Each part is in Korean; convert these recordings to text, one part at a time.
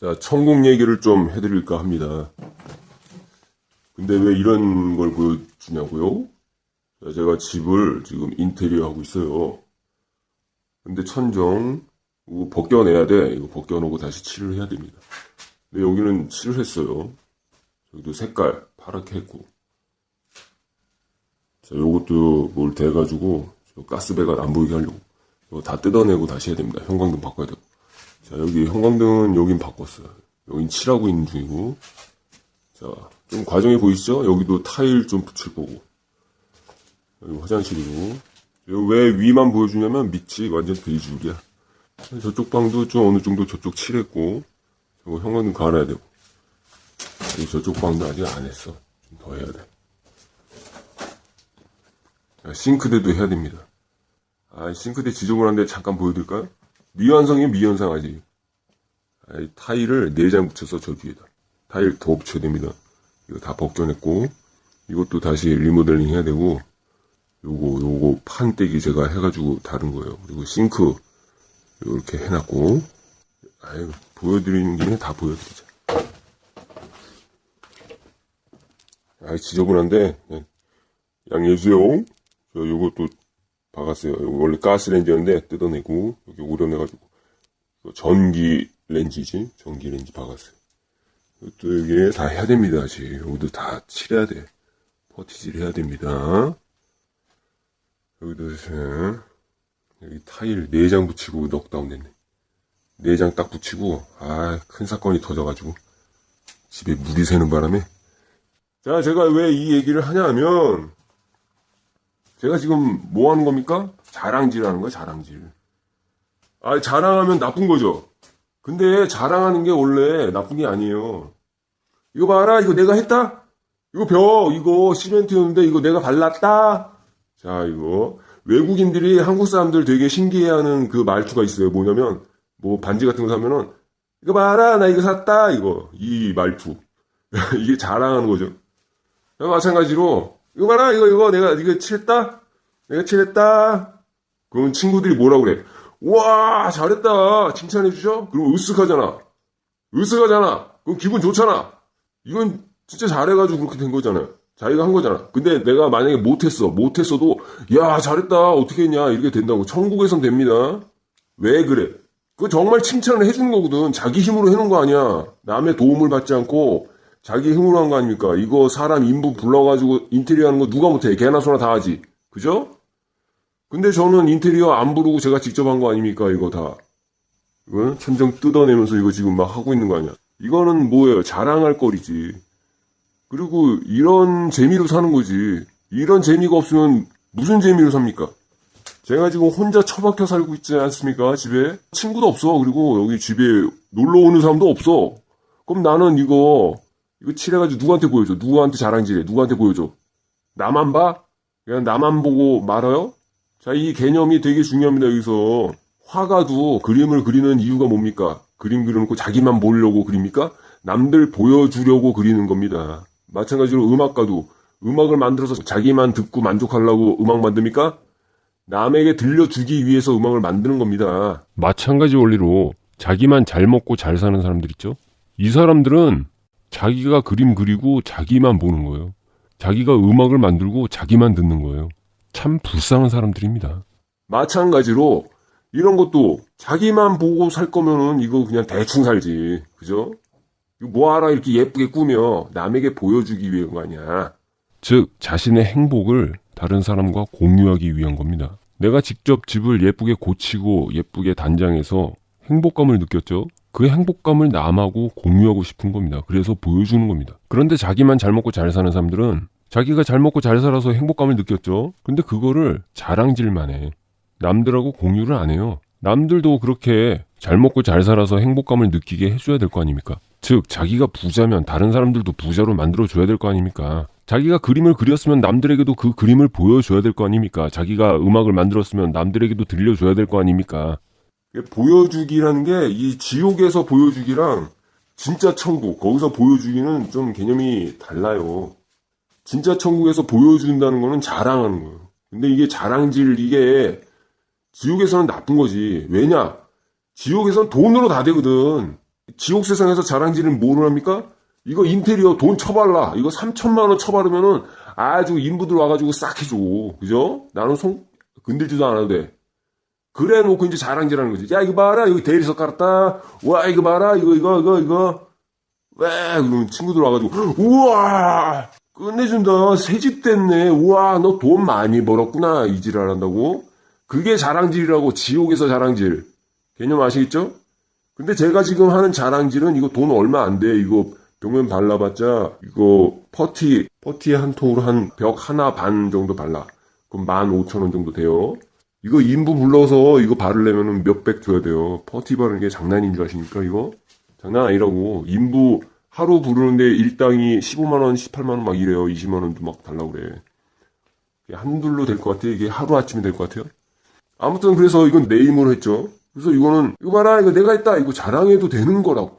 자, 천국 얘기를 좀 해드릴까 합니다. 근데 왜 이런 걸 보여주냐고요? 자, 제가 집을 지금 인테리어 하고 있어요. 근데 천정, 이거 벗겨내야 돼. 이거 벗겨놓고 다시 칠을 해야 됩니다. 근데 여기는 칠을 했어요. 여기도 색깔 파랗게 했고. 자, 요것도 뭘 대가지고, 저 가스배가 안 보이게 하려고. 이거 다 뜯어내고 다시 해야 됩니다. 형광등 바꿔야 되고. 자, 여기 형광등은 여긴 바꿨어요. 여긴 칠하고 있는 중이고. 자, 좀 과정이 보이시죠? 여기도 타일 좀 붙일 거고. 여기 화장실이고. 여기 왜 위만 보여주냐면 밑이 완전 베이지울이야. 저쪽 방도 좀 어느 정도 저쪽 칠했고. 저거 형광등 갈아야 되고. 그리고 저쪽 방도 아직 안 했어. 좀 더 해야 돼. 자, 싱크대도 해야 됩니다. 아, 싱크대 지저분한데 잠깐 보여드릴까요? 미완성이 미완성 아직. 타일을 4장 붙여서 저 뒤에다. 타일 더 붙여야 됩니다. 이거 다 벗겨냈고, 이것도 다시 리모델링 해야 되고, 요거, 요거 판때기 제가 해가지고 다른 거예요. 그리고 싱크, 이렇게 해놨고, 아유, 보여드리는 김에 다 보여드리자. 아, 지저분한데, 네. 양해해주세요. 저 요것도 박았어요. 원래 가스 렌즈였는데 뜯어내고 여기 오려내가지고 전기 렌즈지 전기 렌즈 박았어요. 이것도 이게 다 해야 됩니다. 아직 여기도 다 칠해야 돼. 퍼티질 해야 됩니다. 여기도 이제 여기 타일 4장 붙이고 넉다운 됐네. 4장 딱 붙이고 아 큰 사건이 터져가지고 집에 물이 새는 바람에 자 제가 왜 이 얘기를 하냐면 제가 지금 뭐 하는 겁니까? 자랑질 하는 거야, 자랑질. 아, 자랑하면 나쁜 거죠. 근데 자랑하는 게 원래 나쁜 게 아니에요. 이거 봐라, 이거 내가 했다? 이거 벼, 이거 시멘트였는데 이거 내가 발랐다? 자, 이거. 외국인들이 한국 사람들 되게 신기해하는 그 말투가 있어요. 뭐냐면, 뭐 반지 같은 거 사면은, 이거 봐라, 나 이거 샀다, 이거. 이 말투. 이게 자랑하는 거죠. 마찬가지로, 이거 봐라, 이거, 이거, 내가, 이거 칠했다? 내가 칠했다? 그러면 친구들이 뭐라고 그래? 와, 잘했다. 칭찬해주죠? 그리고 으쓱하잖아. 으쓱하잖아. 그럼 기분 좋잖아. 이건 진짜 잘해가지고 그렇게 된 거잖아요. 자기가 한 거잖아. 근데 내가 만약에 못했어. 못했어도, 야, 잘했다. 어떻게 했냐. 이렇게 된다고. 천국에선 됩니다. 왜 그래? 그거 정말 칭찬을 해주는 거거든. 자기 힘으로 해놓은 거 아니야. 남의 도움을 받지 않고, 자기 힘으로 한 거 아닙니까? 이거 사람 인부 불러가지고 인테리어 하는 거 누가 못해? 개나 소나 다 하지. 그죠? 근데 저는 인테리어 안 부르고 제가 직접 한 거 아닙니까? 이거 다. 이거 천정 뜯어내면서 이거 지금 막 하고 있는 거 아니야? 이거는 뭐예요? 자랑할 거리지. 그리고 이런 재미로 사는 거지. 이런 재미가 없으면 무슨 재미로 삽니까? 제가 지금 혼자 처박혀 살고 있지 않습니까? 집에. 친구도 없어. 그리고 여기 집에 놀러 오는 사람도 없어. 그럼 나는 이거 이거 칠해가지고 누구한테 보여줘? 누구한테 자랑질해? 누구한테 보여줘? 나만 봐? 그냥 나만 보고 말아요? 자, 이 개념이 되게 중요합니다, 여기서. 화가도 그림을 그리는 이유가 뭡니까? 그림 그려놓고 자기만 보려고 그립니까? 남들 보여주려고 그리는 겁니다. 마찬가지로 음악가도 음악을 만들어서 자기만 듣고 만족하려고 음악 만듭니까? 남에게 들려주기 위해서 음악을 만드는 겁니다. 마찬가지 원리로 자기만 잘 먹고 잘 사는 사람들 있죠? 이 사람들은 자기가 그림 그리고 자기만 보는 거예요. 자기가 음악을 만들고 자기만 듣는 거예요. 참 불쌍한 사람들입니다. 마찬가지로 이런 것도 자기만 보고 살 거면은 이거 그냥 대충 살지. 그죠? 뭐하라 이렇게 예쁘게 꾸며 남에게 보여주기 위한 거 아니야. 즉, 자신의 행복을 다른 사람과 공유하기 위한 겁니다. 내가 직접 집을 예쁘게 고치고 예쁘게 단장해서 행복감을 느꼈죠? 그 행복감을 남하고 공유하고 싶은 겁니다. 그래서 보여주는 겁니다. 그런데 자기만 잘 먹고 잘 사는 사람들은 자기가 잘 먹고 잘 살아서 행복감을 느꼈죠? 근데 그거를 자랑질만 해. 남들하고 공유를 안 해요. 남들도 그렇게 잘 먹고 잘 살아서 행복감을 느끼게 해줘야 될 거 아닙니까? 즉, 자기가 부자면 다른 사람들도 부자로 만들어줘야 될 거 아닙니까? 자기가 그림을 그렸으면 남들에게도 그 그림을 보여줘야 될 거 아닙니까? 자기가 음악을 만들었으면 남들에게도 들려줘야 될 거 아닙니까? 보여주기라는 게 이 지옥에서 보여주기랑 진짜 천국, 거기서 보여주기는 좀 개념이 달라요. 진짜 천국에서 보여준다는 거는 자랑하는 거예요. 근데 이게 자랑질, 이게 지옥에서는 나쁜 거지. 왜냐? 지옥에서는 돈으로 다 되거든. 지옥 세상에서 자랑질은 뭐를 합니까? 이거 인테리어 돈 쳐발라. 이거 3천만 원 쳐바르면은 아주 인부들 와가지고 싹 해줘. 그죠? 나는 손 건들지도 않아도 돼. 그래 놓고 이제 자랑질하는 거지. 야, 이거 봐라. 여기 대리석 깔았다. 와, 이거 봐라. 이거, 이거, 이거, 이거. 왜? 그러면 친구들 와가지고, 우와! 끝내준다. 새집 됐네. 우와, 너 돈 많이 벌었구나. 이 지랄 한다고. 그게 자랑질이라고. 지옥에서 자랑질. 개념 아시겠죠? 근데 제가 지금 하는 자랑질은 이거 돈 얼마 안 돼. 이거 벽면 발라봤자, 이거 퍼티, 퍼티 한 통으로 한 벽 하나 반 정도 발라. 그럼 만 오천 원 정도 돼요. 이거 인부 불러서 이거 바르려면 몇백 줘야 돼요. 퍼티 바르는 게 장난인 줄 아십니까, 이거? 장난 아니라고. 인부 하루 부르는데 일당이 15만원, 18만원 막 이래요. 20만원도 막 달라고 그래. 한둘로 될 것 같아요. 이게 하루아침에 될것 같아요. 아무튼 그래서 이건 내 힘으로 했죠. 그래서 이거는, 이거 봐라, 이거 내가 했다. 이거 자랑해도 되는 거라고.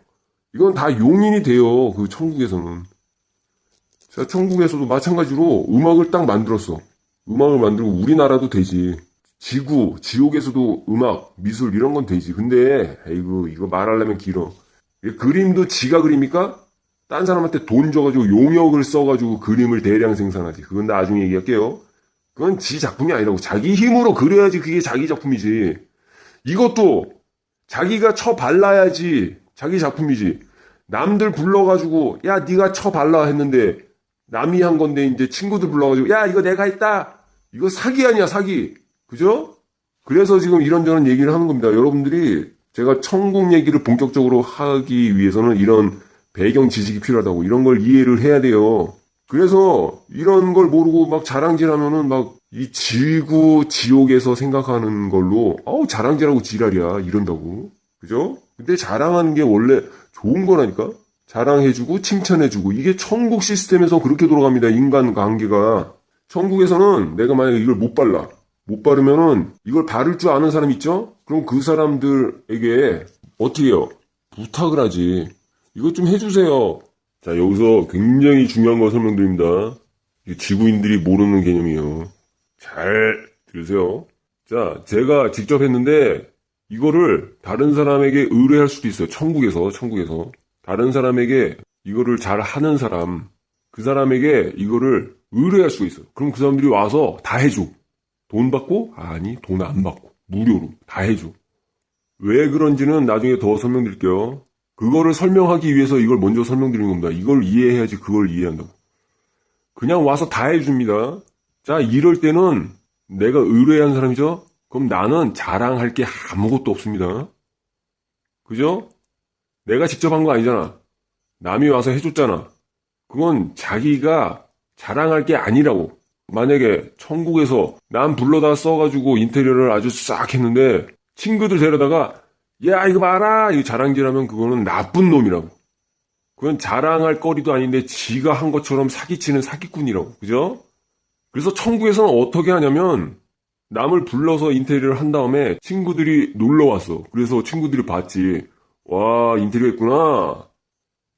이건 다 용인이 돼요. 그 천국에서는. 자, 천국에서도 마찬가지로 음악을 딱 만들었어. 음악을 만들고 우리나라도 되지. 지구, 지옥에서도 음악, 미술 이런 건 되지. 근데 아이고 이거 말하려면 길어. 그림도 지가 그립니까? 딴 사람한테 돈 줘가지고 용역을 써가지고 그림을 대량 생산하지. 그건 나중에 얘기할게요. 그건 지 작품이 아니라고. 자기 힘으로 그려야지 그게 자기 작품이지. 이것도 자기가 쳐 발라야지 자기 작품이지. 남들 불러가지고 야 네가 쳐 발라 했는데 남이 한 건데 이제 친구들 불러가지고 야 이거 내가 했다. 이거 사기 아니야 사기. 그죠? 그래서 지금 이런저런 얘기를 하는 겁니다. 여러분들이 제가 천국 얘기를 본격적으로 하기 위해서는 이런 배경 지식이 필요하다고 이런 걸 이해를 해야 돼요. 그래서 이런 걸 모르고 막 자랑질 하면은 막 이 지구 지옥에서 생각하는 걸로 어우 자랑질하고 지랄이야 이런다고. 그죠? 근데 자랑하는 게 원래 좋은 거라니까? 자랑해주고 칭찬해주고 이게 천국 시스템에서 그렇게 돌아갑니다. 인간 관계가. 천국에서는 내가 만약에 이걸 못 발라. 못 바르면은 이걸 바를 줄 아는 사람 있죠? 그럼 그 사람들에게 어떻게 해요? 부탁을 하지. 이것 좀 해주세요. 자, 여기서 굉장히 중요한 거 설명드립니다. 지구인들이 모르는 개념이에요. 잘 들으세요. 자, 제가 직접 했는데 이거를 다른 사람에게 의뢰할 수도 있어요. 천국에서, 천국에서. 다른 사람에게 이거를 잘 하는 사람, 그 사람에게 이거를 의뢰할 수가 있어요. 그럼 그 사람들이 와서 다 해줘. 돈 받고? 아니, 돈 안 받고. 무료로. 다 해줘. 왜 그런지는 나중에 더 설명드릴게요. 그거를 설명하기 위해서 이걸 먼저 설명드리는 겁니다. 이걸 이해해야지 그걸 이해한다고. 그냥 와서 다 해줍니다. 자, 이럴 때는 내가 의뢰한 사람이죠? 그럼 나는 자랑할 게 아무것도 없습니다. 그죠? 내가 직접 한 거 아니잖아. 남이 와서 해줬잖아. 그건 자기가 자랑할 게 아니라고. 만약에 천국에서 남 불러다 써가지고 인테리어를 아주 싹 했는데 친구들 데려다가 야 이거 봐라 이거 자랑질하면 그거는 나쁜 놈이라고. 그건 자랑할 거리도 아닌데 지가 한 것처럼 사기치는 사기꾼이라고. 그죠? 그래서 천국에서는 어떻게 하냐면 남을 불러서 인테리어를 한 다음에 친구들이 놀러 왔어. 그래서 친구들이 봤지. 와 인테리어 했구나.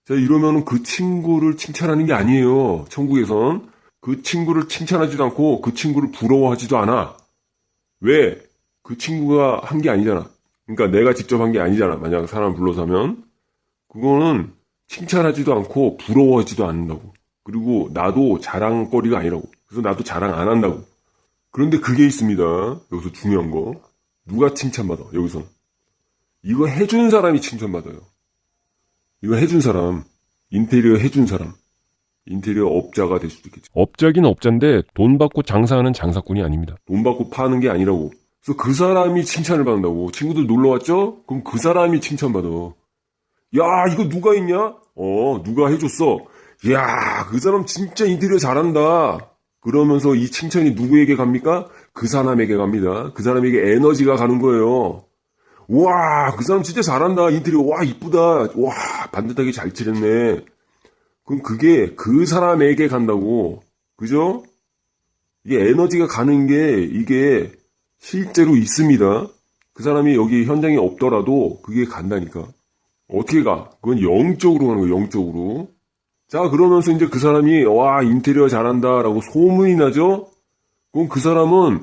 자 이러면 그 친구를 칭찬하는 게 아니에요. 천국에선. 그 친구를 칭찬하지도 않고 그 친구를 부러워하지도 않아. 왜? 그 친구가 한 게 아니잖아. 그러니까 내가 직접 한 게 아니잖아. 만약 사람 불러서 하면. 그거는 칭찬하지도 않고 부러워하지도 않는다고. 그리고 나도 자랑거리가 아니라고. 그래서 나도 자랑 안 한다고. 그런데 그게 있습니다. 여기서 중요한 거. 누가 칭찬받아, 여기서. 이거 해준 사람이 칭찬받아요. 이거 해준 사람. 인테리어 해준 사람. 인테리어 업자가 될 수도 있겠지. 업자긴 업자인데 돈 받고 장사하는 장사꾼이 아닙니다. 돈 받고 파는 게 아니라고. 그래서 그 사람이 칭찬을 받는다고. 친구들 놀러 왔죠? 그럼 그 사람이 칭찬받아. 야, 이거 누가 했냐? 어, 누가 해줬어? 야, 그 사람 진짜 인테리어 잘한다. 그러면서 이 칭찬이 누구에게 갑니까? 그 사람에게 갑니다. 그 사람에게 에너지가 가는 거예요. 와, 그 사람 진짜 잘한다. 인테리어, 와, 이쁘다. 와, 반듯하게 잘 칠했네. 그럼 그게 그 사람에게 간다고. 그죠? 이게 에너지가 가는 게 이게 실제로 있습니다. 그 사람이 여기 현장에 없더라도 그게 간다니까. 어떻게 가? 그건 영적으로 가는 거예요, 영적으로. 자, 그러면서 이제 그 사람이, 와, 인테리어 잘한다 라고 소문이 나죠? 그럼 그 사람은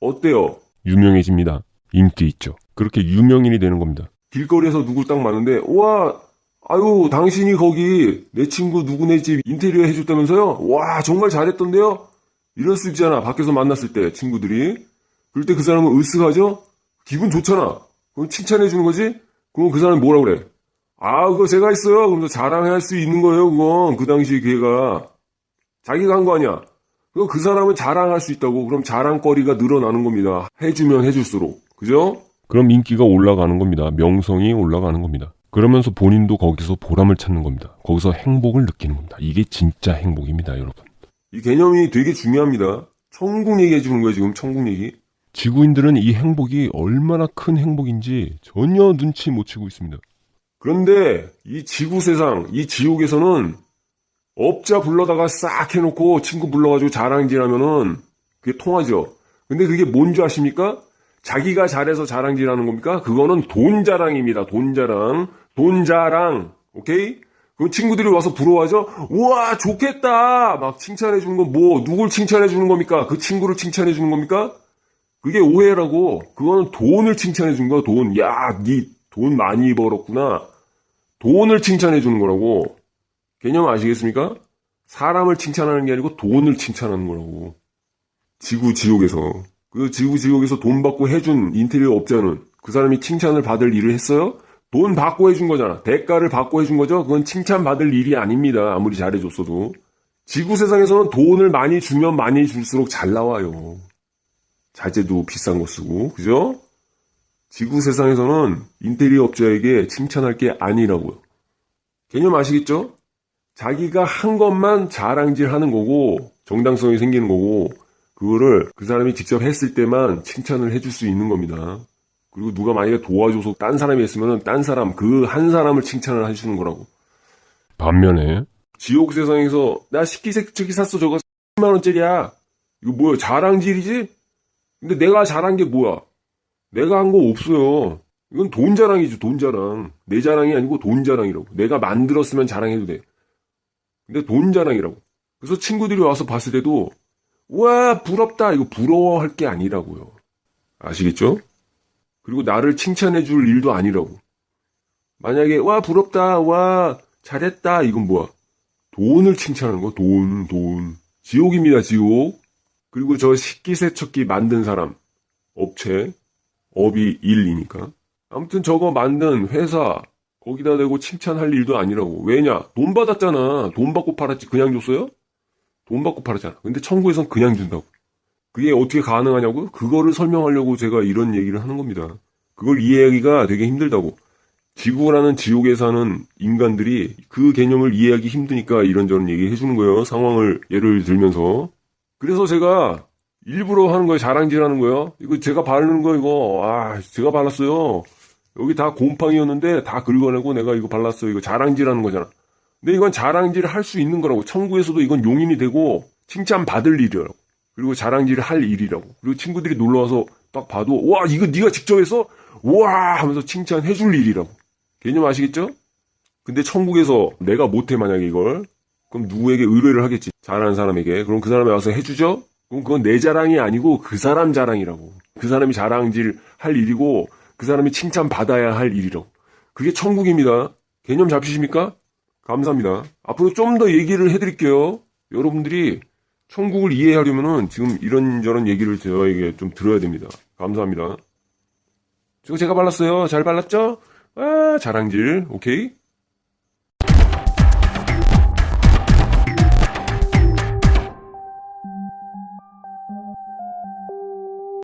어때요? 유명해집니다. 인기 있죠. 그렇게 유명인이 되는 겁니다. 길거리에서 누굴 딱 만는데, 와, 아유, 당신이 거기 내 친구 누구네 집 인테리어 해줬다면서요? 와, 정말 잘했던데요? 이럴 수 있잖아. 밖에서 만났을 때, 친구들이. 그럴 때 그 사람은 으쓱하죠? 기분 좋잖아. 그럼 칭찬해 주는 거지? 그럼 그 사람이 뭐라 그래? 아, 그거 제가 했어요. 그러면서 자랑할 수 있는 거예요, 그건. 그 당시 걔가. 자기가 한 거 아니야. 그거 그 사람은 자랑할 수 있다고. 그럼 자랑거리가 늘어나는 겁니다. 해주면 해줄수록. 그죠? 그럼 인기가 올라가는 겁니다. 명성이 올라가는 겁니다. 그러면서 본인도 거기서 보람을 찾는 겁니다. 거기서 행복을 느끼는 겁니다. 이게 진짜 행복입니다, 여러분. 이 개념이 되게 중요합니다. 천국 얘기해 주는 거예요, 지금 천국 얘기. 지구인들은 이 행복이 얼마나 큰 행복인지 전혀 눈치 못 채고 있습니다. 그런데 이 지구 세상, 이 지옥에서는 업자 불러다가 싹 해놓고 친구 불러가지고 자랑질 하면은 그게 통하죠. 근데 그게 뭔지 아십니까? 자기가 잘해서 자랑질하는 겁니까? 그거는 돈 자랑입니다. 돈 자랑. 돈 자랑. 오케이? 그럼 친구들이 와서 부러워하죠? 우와, 좋겠다! 막 칭찬해 주는 건 뭐, 누굴 칭찬해 주는 겁니까? 그 친구를 칭찬해 주는 겁니까? 그게 오해라고. 그거는 돈을 칭찬해 주는 거야, 돈. 야, 니 돈 많이 벌었구나. 돈을 칭찬해 주는 거라고. 개념 아시겠습니까? 사람을 칭찬하는 게 아니고 돈을 칭찬하는 거라고. 지구 지옥에서. 그 지구 지옥에서 돈 받고 해준 인테리어 업자는 그 사람이 칭찬을 받을 일을 했어요? 돈 받고 해준 거잖아. 대가를 받고 해준 거죠? 그건 칭찬받을 일이 아닙니다. 아무리 잘해줬어도. 지구 세상에서는 돈을 많이 주면 많이 줄수록 잘 나와요. 자재도 비싼 거 쓰고, 그죠? 지구 세상에서는 인테리어 업자에게 칭찬할 게 아니라고요. 개념 아시겠죠? 자기가 한 것만 자랑질 하는 거고, 정당성이 생기는 거고, 그거를 그 사람이 직접 했을 때만 칭찬을 해줄 수 있는 겁니다. 그리고 누가 만약에 도와줘서 딴 사람이 했으면 딴 사람, 그 한 사람을 칭찬을 해주는 거라고. 반면에 지옥 세상에서 나 식기세척기 샀어 저거 10만 원짜리야. 이거 뭐야 자랑질이지? 근데 내가 잘한 게 뭐야? 내가 한 거 없어요. 이건 돈 자랑이지 돈 자랑. 내 자랑이 아니고 돈 자랑이라고. 내가 만들었으면 자랑해도 돼. 근데 돈 자랑이라고. 그래서 친구들이 와서 봤을 때도 와 부럽다 이거 부러워할 게 아니라고요. 아시겠죠? 그리고 나를 칭찬해 줄 일도 아니라고. 만약에 와 부럽다 와 잘했다 이건 뭐야? 돈을 칭찬하는 거, 돈, 돈. 지옥입니다, 지옥. 그리고 저 식기세척기 만든 사람, 업체, 업이 일이니까. 아무튼 저거 만든 회사, 거기다 대고 칭찬할 일도 아니라고. 왜냐? 돈 받았잖아. 돈 받고 팔았지. 그냥 줬어요? 돈 받고 팔았잖아. 근데 천국에선 그냥 준다고. 그게 어떻게 가능하냐고요? 그거를 설명하려고 제가 이런 얘기를 하는 겁니다. 그걸 이해하기가 되게 힘들다고. 지구라는 지옥에 사는 인간들이 그 개념을 이해하기 힘드니까 이런저런 얘기 해주는 거예요. 상황을 예를 들면서. 그래서 제가 일부러 하는 거예요. 자랑질 하는 거예요. 이거 제가 바르는 거 이거, 아, 제가 발랐어요. 여기 다 곰팡이였는데 다 긁어내고 내가 이거 발랐어요. 이거 자랑질 하는 거잖아. 근데 이건 자랑질을 할 수 있는 거라고. 천국에서도 이건 용인이 되고 칭찬 받을 일이라고. 그리고 자랑질을 할 일이라고. 그리고 친구들이 놀러 와서 딱 봐도 와 이거 네가 직접 해서 와 하면서 칭찬해 줄 일이라고. 개념 아시겠죠? 근데 천국에서 내가 못해 만약에 이걸 그럼 누구에게 의뢰를 하겠지 잘하는 사람에게 그럼 그 사람이 와서 해주죠? 그럼 그건 내 자랑이 아니고 그 사람 자랑이라고 그 사람이 자랑질 할 일이고 그 사람이 칭찬 받아야 할 일이라고 그게 천국입니다 개념 잡히십니까? 감사합니다 앞으로 좀 더 얘기를 해드릴게요 여러분들이 천국을 이해하려면은 지금 이런저런 얘기를 저에게 좀 들어야 됩니다 감사합니다 저거 제가 발랐어요 잘 발랐죠? 아, 자랑질. 오케이?